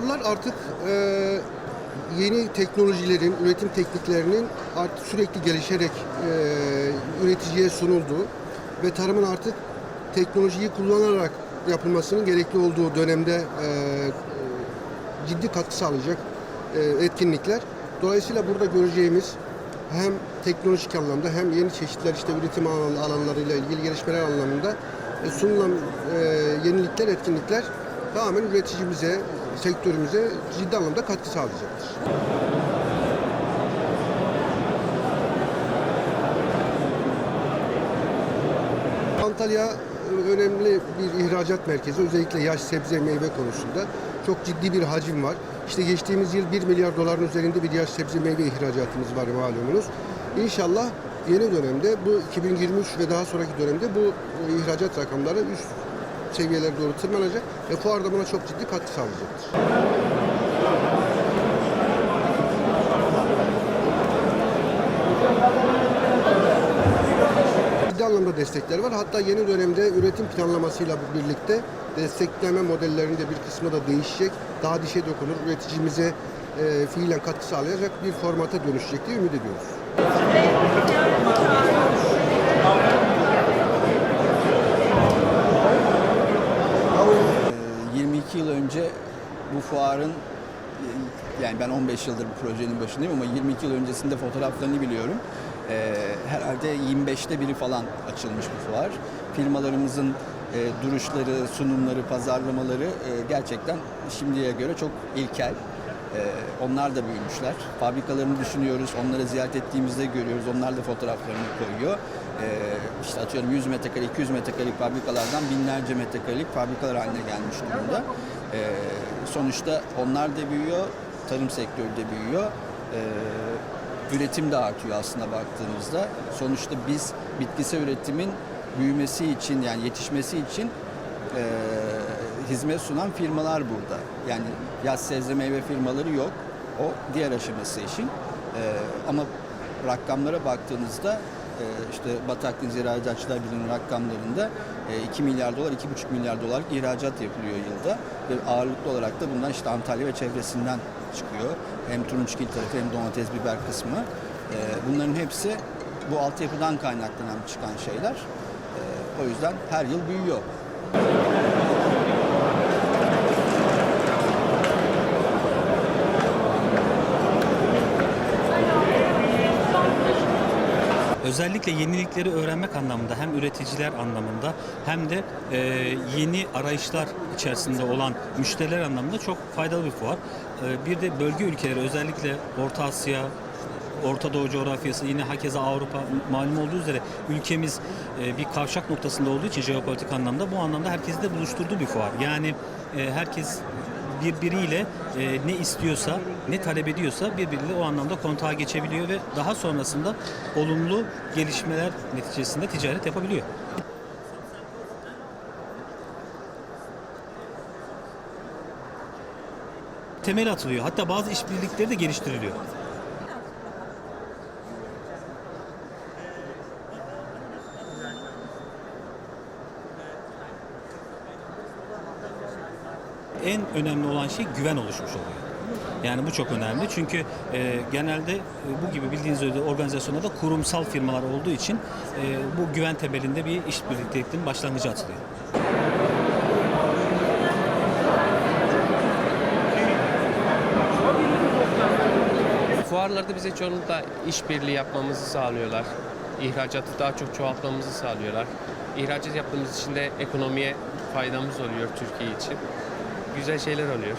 Fuarlar artık e, yeni teknolojilerin, üretim tekniklerinin artık sürekli gelişerek e, üreticiye sunulduğu ve tarımın artık teknolojiyi kullanarak yapılmasının gerekli olduğu dönemde e, ciddi katkı sağlayacak e, etkinlikler. Dolayısıyla burada göreceğimiz hem teknolojik anlamda hem yeni çeşitler işte üretim alan- alanlarıyla ilgili gelişmeler anlamında e, sunulan e, yenilikler, etkinlikler tamamen üreticimize, sektörümüze ciddi anlamda katkı sağlayacaktır. Antalya önemli bir ihracat merkezi. Özellikle yaş sebze meyve konusunda çok ciddi bir hacim var. İşte geçtiğimiz yıl 1 milyar doların üzerinde bir yaş sebze meyve ihracatımız var malumunuz. İnşallah yeni dönemde bu 2023 ve daha sonraki dönemde bu ihracat rakamları üst seviyelere doğru tırmanacak ve fuarda buna çok ciddi katkı sağlayacaktır. Ciddi anlamda destekler var. Hatta yeni dönemde üretim planlamasıyla birlikte destekleme modellerinde bir kısmı da değişecek. Daha dişe dokunur, üreticimize e, fiilen katkı sağlayacak bir formata dönüşecek diye ümit ediyoruz. Ee, 22 yıl önce bu fuarın yani ben 15 yıldır bu projenin başındayım ama 22 yıl öncesinde fotoğraflarını biliyorum. Ee, herhalde 25'te biri falan açılmış bu fuar. Firmalarımızın e, duruşları, sunumları, pazarlamaları e, gerçekten şimdiye göre çok ilkel. Ee, onlar da büyümüşler. Fabrikalarını düşünüyoruz, onları ziyaret ettiğimizde görüyoruz. Onlar da fotoğraflarını koyuyor. Ee, işte atıyorum 100 metrekare, 200 metrekarelik fabrikalardan binlerce metrekarelik fabrikalar haline gelmiş durumda. Ee, sonuçta onlar da büyüyor, tarım sektörü de büyüyor. Ee, üretim de artıyor aslında baktığımızda. Sonuçta biz bitkisel üretimin büyümesi için yani yetişmesi için e, hizmet sunan firmalar burada. Yani yaz sebze meyve firmaları yok. O diğer aşaması işin. E, ama rakamlara baktığınızda e, işte Batakdeniz İhracatçılar Birliği'nin rakamlarında e, 2 milyar dolar, 2,5 milyar dolar ihracat yapılıyor yılda. Ve ağırlıklı olarak da bundan işte Antalya ve çevresinden çıkıyor. Hem turunçgil tarafı hem domates, biber kısmı. E, bunların hepsi bu altyapıdan kaynaklanan çıkan şeyler. E, o yüzden her yıl büyüyor. Özellikle yenilikleri öğrenmek anlamında hem üreticiler anlamında hem de e, yeni arayışlar içerisinde olan müşteriler anlamında çok faydalı bir fuar. E, bir de bölge ülkeleri özellikle Orta Asya, Orta Doğu coğrafyası yine hakeza Avrupa malum olduğu üzere ülkemiz e, bir kavşak noktasında olduğu için jeopolitik anlamda bu anlamda herkesi de buluşturduğu bir fuar. Yani e, herkes birbiriyle e, ne istiyorsa, ne talep ediyorsa birbiriyle o anlamda kontağa geçebiliyor ve daha sonrasında olumlu gelişmeler neticesinde ticaret yapabiliyor. Temel atılıyor. Hatta bazı işbirlikleri de geliştiriliyor. En önemli olan şey güven oluşmuş oluyor. Yani bu çok önemli çünkü e, genelde e, bu gibi bildiğiniz üzere organizasyonlarda kurumsal firmalar olduğu için e, bu güven temelinde bir işbirlikteliğinin başlangıcı atılıyor. Fuarlarda bize çoğunlukla işbirliği yapmamızı sağlıyorlar. İhracatı daha çok çoğaltmamızı sağlıyorlar. İhracat yaptığımız için de ekonomiye faydamız oluyor Türkiye için. Güzel şeyler oluyor.